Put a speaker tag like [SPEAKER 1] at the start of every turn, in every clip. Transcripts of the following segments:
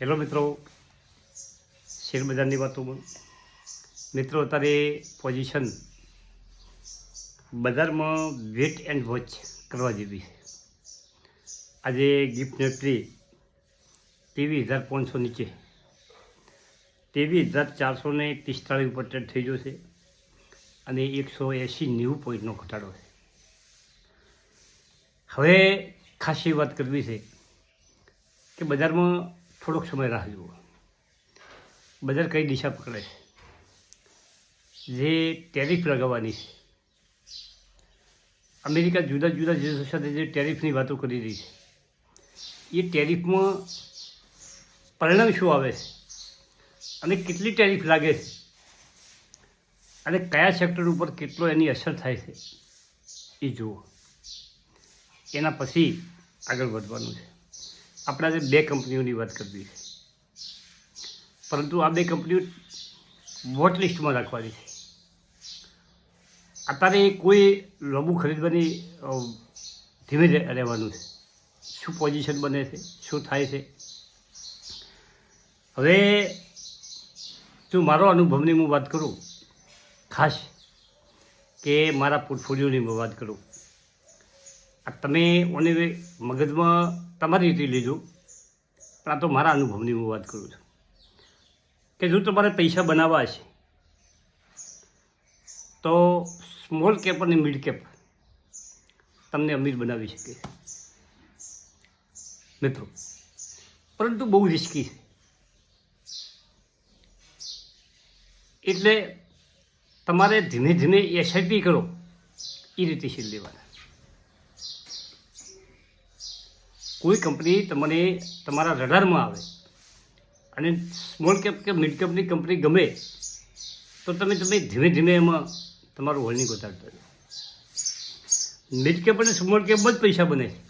[SPEAKER 1] Hello મિત્રો. Share બજારની વાતોમાં મિત્રો, અત્યારે પોઝિશન બજારમાં વેટ એન્ડ વોચ કરવા જેવી છે. આજે ગિફ્ટ નિફ્ટી ત્રેવીસ હજાર પાંચસો નીચે. ત્રેવીસ હજાર ચારસો ને પિસ્તાળીસ ઉપર ટ્રેડ થઈ ગયો છે અને એકસો એંસી નેવું પોઈન્ટનો ઘટાડો છે. હવે ખાસી વાત કરવી છે કે બજારમાં થોડોક સમય રાહ જુઓ. બજાર કઈ દિશા પકડે જે ટેરિફ લગાવવાની છે. અમેરિકા જુદા જુદા દેશો સાથે જે ટેરિફની વાતો કરી રહી છે. એ ટેરિફમાં પરિણામ શું આવે છે? અને કેટલી ટેરિફ લાગે છે? અને કયા સેક્ટર ઉપર કેટલો એની અસર થાય છે? એ જુઓ. એના પછી આગળ વધવાનું છે. આપણે આજે બે કંપનીઓની વાત કરવી છે. પરંતુ આ બે કંપનીઓ વોટ લિસ્ટમાં રાખવાની છે. અત્યારે કોઈ લોબુ ખરીદવાની ધીમે રહેવાનું છે. શું પોઝિશન બને છે? શું થાય છે? હવે જો મારો અનુભવની હું વાત કરું, ખાસ કે મારા પોર્ટફોલિયોની હું વાત કરું, આ તમે ઓને મગજમાં તમારી રીતે લીધું. પણ આ તો મારા અનુભવની હું વાત કરું છું. કે જો તમારે પૈસા બનાવવા છે, તો સ્મોલ કેપ અને મિડ કેપ તમને અમીર બનાવી શકે. મિત્રો, પરંતુ બહુ રિસ્કી છે. એટલે તમારે ધીમે ધીમે એસઆઈપી કરો એ રીતે શીલ લેવાના. કોઈ કંપની તમને તમારા રડારમાં આવે અને સ્મોલ કેપ કે મિડ કેપની કંપની ગમે, તો તમે તમે ધીમે ધીમે એમાં તમારું હોલ્ડિંગ વધારતા જાઓ. મિડ કેપ અને સ્મોલ કેપમાં જ પૈસા બને. છે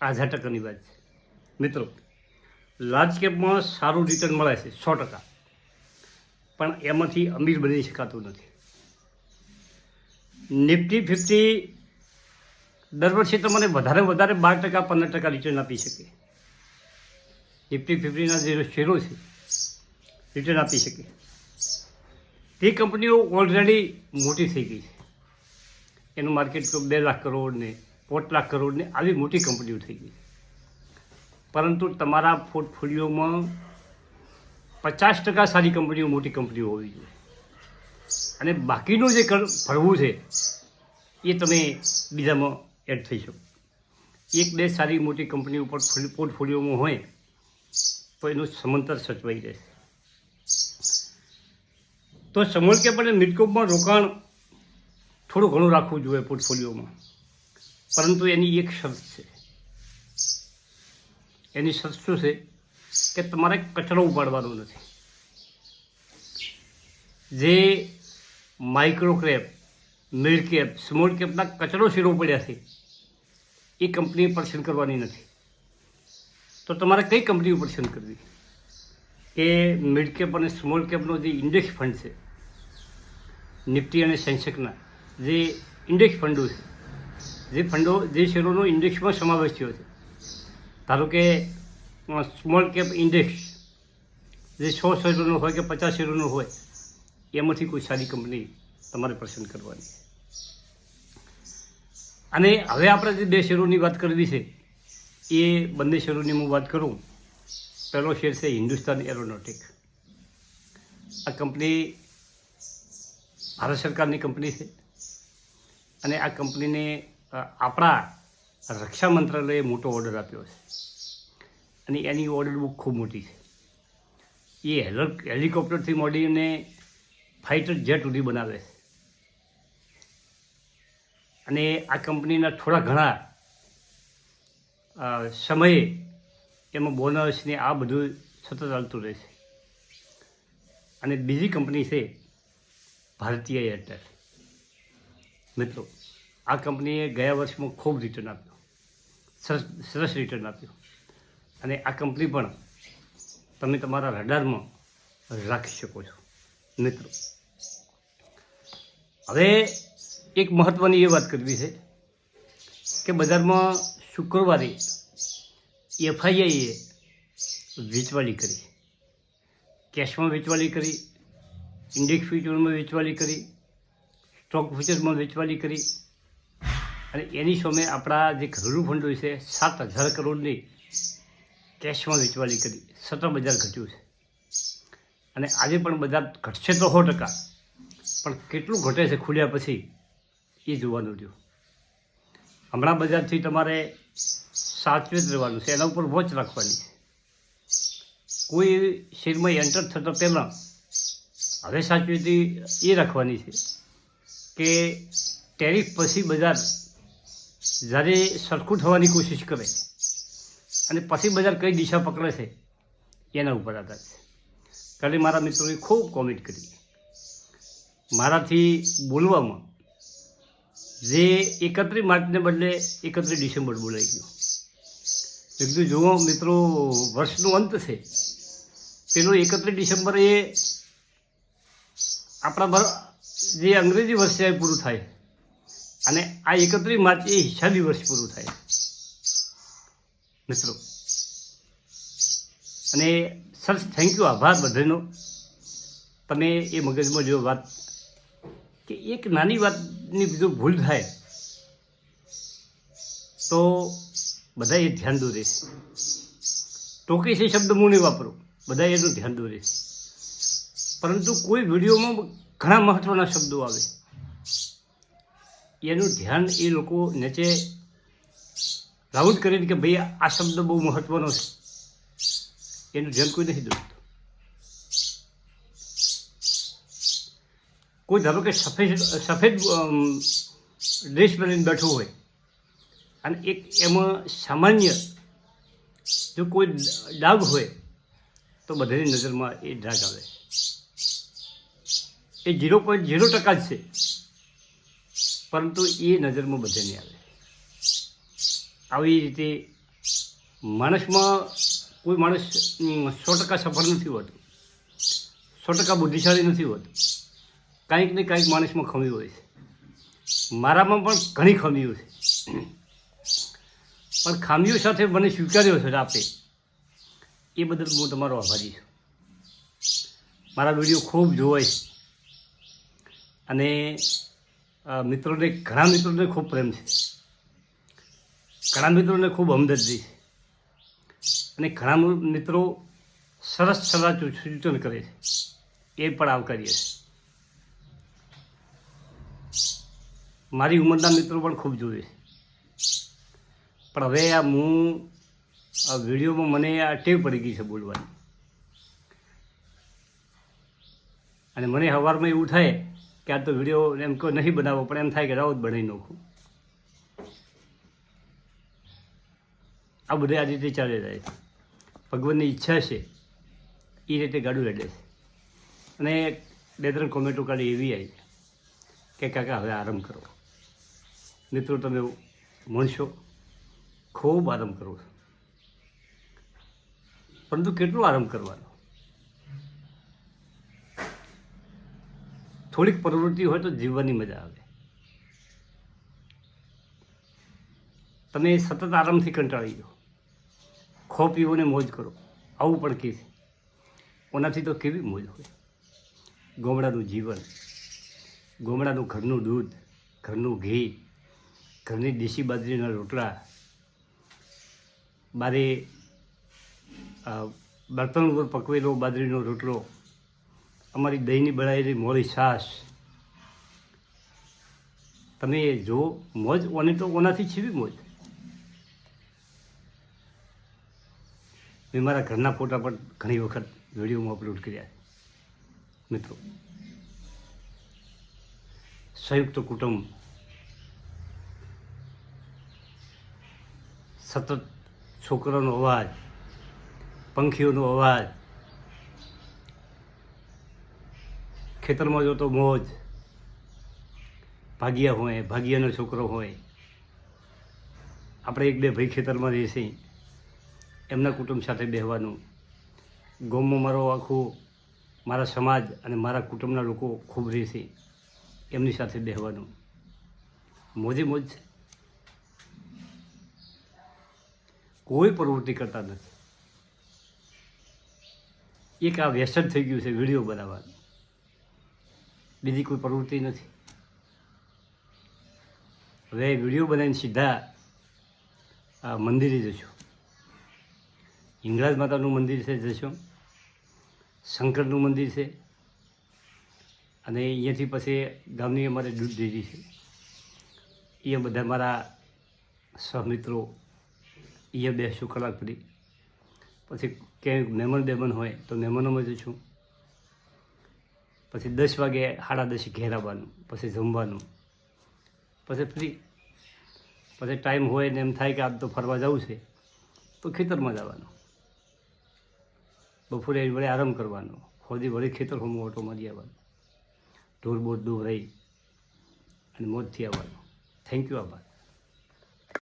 [SPEAKER 1] આ ટકાની વાત છે. મિત્રો લાર્જ કેપમાં સારું રિટર્ન મળે છે, સો ટકા. પણ એમાંથી અમીર બની શકાતું નથી. નિફ્ટી ફિફ્ટી દર વર્ષે તમને વધારે વધારે બાર ટકા, પંદર ટકા રિટર્ન આપી શકે. નિફ્ટી ફિફ્ટીના જે શેરો છે રિટર્ન આપી શકે. તે કંપનીઓ ઓલરેડી મોટી થઈ ગઈ છે. એનું માર્કેટ તો બે લાખ કરોડ ને પોટ લાખ કરોડ ને આવી મોટી કંપનીઓ થઈ ગઈ પરંતુ તમારા પોર્ટફોલિયોમાં પચાસ ટકા સારી કંપનીઓ, મોટી કંપનીઓ હોવી જોઈએ. અને બાકીનું જે ભરવું છે, એ તમે બીજામાં એડ થઈ શકો. એક બે સારી મોટી કંપની ઉપર પોર્ટફોલિયોમાં હોય, તો એનું સમાંતર સચવાઈ રહેશે તો સમોલ કેપ અને મિડકોપમાં રોકાણ થોડું ઘણું રાખવું જોઈએ પોર્ટફોલિયોમાં. પરંતુ એની એક શરત છે. એની શરત શું છે કે તમારે કચરો ઉપાડવાનો નથી. જે micro cap mid cap small કેપના કચરો શેરો પડ્યા છે. એ કંપની પસંદ કરવાની નથી. તો તમારે કઈ કંપની પસંદ કરવી? કે મિડ કેપ અને સ્મોલ કેપનો જે ઇન્ડેક્સ ફંડ છે, નિફ્ટી અને સેન્સેક્સના જે ઇન્ડેક્સ ફંડો છે, જે ફંડો, જે શેરોનો ઇન્ડેક્સમાં સમાવેશ થયો છે. ધારો કે સ્મોલ કેપ ઇન્ડેક્સ, જે સો શેરોનો હોય કે પચાસ શેરોનો હોય, એમાંથી કોઈ સારી કંપની તમારે પસંદ કરવાની. અને હવે આપણે જે બે શેરોની વાત કરવી છે, એ બંને શેરોની હું વાત કરું. પહેલો શેર છે હિન્દુસ્તાન એરોનોટિક. આ કંપની ભારત સરકારની કંપની છે અને આ કંપનીને આપણા રક્ષા મંત્રાલયે મોટો ઓર્ડર આપ્યો છે. અને એની ઓર્ડર બુક ખૂબ મોટી છે. એ હેલ હેલિકોપ્ટરથી મળીને ફાઇટર જેટ સુધી બનાવે છે. અને આ કંપનીના થોડા ઘણા સમયે એમાં બોનસ ને આ બધું સતત ચાલતું રહેશે. અને બીજી કંપની છે ભારતીય એરટેલ. મિત્રો, આ કંપનીએ ગયા વર્ષમાં ખૂબ રિટર્ન આપ્યું. સરસ સરસ રિટર્ન આપ્યું. અને આ કંપની પણ તમે તમારા રડારમાં રાખી શકો છો. મિત્રો, હવે એક મહત્ત્વની એ વાત કરવી છે કે બજારમાં શુક્રવારે એફઆઈઆઈએ વેચવાલી કરી, કેશમાં વેચવાલી કરી, ઇન્ડેક્સ ફ્યુચરમાં વેચવાલી કરી, સ્ટોક ફ્યુચરમાં વેચવાલી કરી અને એની સામે આપણા જે ઘરેલું ફંડો છે, સાત હજાર કરોડની કેશમાં વેચવાલી કરી, સતત બજાર ઘટ્યું છે. અને આજે પણ બજાર ઘટશે તો સો ટકા, પણ કેટલું ઘટે છે ખુલ્યા પછી? એ જોવાનું રહ્યું. હમણાં બજારથી તમારે સાચવેત રહેવાનું છે, એના ઉપર વોચ રાખવાની. કોઈ શેરમાં એન્ટર થતાં પહેલાં હવે સાચવેતી એ રાખવાની છે કે ટેરિફ પછી બજાર જ્યારે સરખું થવાની કોશિશ કરે અને પછી બજાર કઈ દિશા પકડે છે, એના ઉપર આધાર છે. કાલે મારા મિત્રોએ ખૂબ કોમેન્ટ કરી. મારાથી બોલવામાં જે એકત્રીસ માર્ચને બદલે એકત્રીસ ડિસેમ્બર બોલાઈ ગયું. મેં કીધું, જુઓ મિત્રો, વર્ષનો અંત છે. પેલું એકત્રીસ ડિસેમ્બર એ આપણા જે અંગ્રેજી વર્ષ છે એ પૂરું થાય. અને આ એકત્રીસ માર્ચ એ હિસાબી વર્ષ પૂરું થાય. મિત્રો, અને સર થેન્ક યુ આભાર બધાનો. તમે એ મગજમાં જો વાત, કે એક નાની વાતની બીજું ભૂલ થાય, તો બધા એ ધ્યાન દોરે ટોકી છે શબ્દ હું નહીં વાપરું બધા એનું ધ્યાન દોરે પરંતુ કોઈ વિડીયોમાં ઘણા મહત્ત્વના શબ્દો આવે. એનું ધ્યાન એ લોકો નીચે રાઉટ કરીને કે ભાઈ, આ શબ્દ બહુ મહત્ત્વનો છે. એનું ધ્યાન કોઈ નથી દોરતું. કોઈ ધારો કે સફેદ સફેદ ડ્રેસ પહેરીને બેઠું હોય અને એક એમાં સામાન્ય જો કોઈ ડાઘ હોય તો બધાની નજરમાં એ ડાઘ આવે. એ ઝીરો પોઈન્ટ ઝીરો ટકા જ છે, પરંતુ એ નજરમાં બધાને આવે. આવી રીતે માણસમાં કોઈ માણસ સો ટકા સફળ નથી હોતું, સો ટકા બુદ્ધિશાળી નથી હોતું. કાંઈક ને કંઈક માણસમાં ખમી હોય છે. મારામાં પણ ઘણી ખામીઓ છે. પણ ખામીઓ સાથે મને સ્વીકાર્યો છે આપે એ બદલ હું તમારો આભારી છું. મારા વીડિયો ખૂબ જોવાય છે. અને મિત્રોને, ઘણા મિત્રોને ખૂબ પ્રેમ છે. ઘણા મિત્રોને ખૂબ હમદર્દી છે. અને ઘણા મિત્રો સરસ સલાહ સૂચન કરે છે. એ પણ આવકારીએ છે મારી ઉંમરના મિત્રો પણ ખૂબ જોવે પણ હવે આ હું આ વિડીયોમાં મને આ ટેવ પડી ગઈ છે બોલવાની. અને મને સવારમાં એવું થાય કે આ તો વીડિયો એમ કોઈ નહીં બનાવો, પણ એમ થાય કે રાઉત બનાવી નાખું. આ બધે આ રીતે ચાલે જાય ભગવાનની ઈચ્છા છે એ રીતે ગાડું હેડે અને બે ત્રણ કોમેન્ટો કાઢી એવી આવી કે કાકા હવે આરામ કરો. મિત્રો, તમે મળશો. ખૂબ આરામ કરો છો. પરંતુ કેટલો આરામ કરવાનો? થોડીક પ્રવૃત્તિ હોય તો જીવવાની મજા આવે. તમે સતત આરામથી કંટાળી જાઓ. ખો પીવોને મોજ કરો. આવું પણ કે છે. ઓનાથી તો કેવી મોજ હોય? ગોમડાનું જીવન, ગોમડાનું ઘરનું દૂધ, ઘરનું ઘી ઘરની દેશી બાજરીના રોટલા અ, બર્તન ઉપર પકવેલો બાજરીનો રોટલો અમારી દહીંની બનાવેલી મોળી છાશ. તમે જો મોજ ઓને તો ઓનાથી છીવી મોજ. મેં મારા ઘરના ફોટા પણ ઘણી વખત વિડીયોમાં અપલોડ કર્યા મિત્રો સંયુક્ત કુટુંબ સતત છોકરાનો અવાજ, પંખીઓનો અવાજ, ખેતરમાં જોતો મોજ, ભાગિયા હોય, ભાગિયાનો છોકરો હોય. આપણે એક બે ભાઈ ખેતરમાં રહેશે એમના કુટુંબ સાથે બેહવાનું. ગામમાં મારો આખું, મારા સમાજ અને મારા કુટુંબના લોકો ખૂબ રહેશે એમની સાથે બેહવાનું. મોજે મોજ છે. કોઈ પ્રવૃત્તિ કરતા નથી. એક આ વ્યસન થઈ ગયું છે વીડિયો બનાવવાનું. બીજી કોઈ પ્રવૃત્તિ નથી. હવે વીડિયો બનાવીને સીધા આ મંદિરે જશું. હિંગળાજ માતાનું મંદિર છે જશું. શંકરનું મંદિર છે. અને અહીંયાથી પછી ગામની અમારે દૂધ ડેરી છે. એ બધા મારા સહમિત્રો એ બેસું કલાક સુધી પછી ક્યાંય મહેમાન બેમાન હોય તો મહેમાનોમાં જઈશું પછી દસ વાગે સાડા દસ ઘેર આવવાનું, પછી જમવાનું. પછી ફ્રી. પછી ટાઈમ હોય ને એમ થાય કે આજ તો ફરવા જવું છે, તો ખેતરમાં જવાનું. બપોરે વળે આરામ કરવાનો. ખોદી વળી ખેતર હોમ ઓટો મારી આવવાનો. ઢોર બોર દૂર રહી અને મોજથી આવવાનું. થેન્ક યુ આભાર.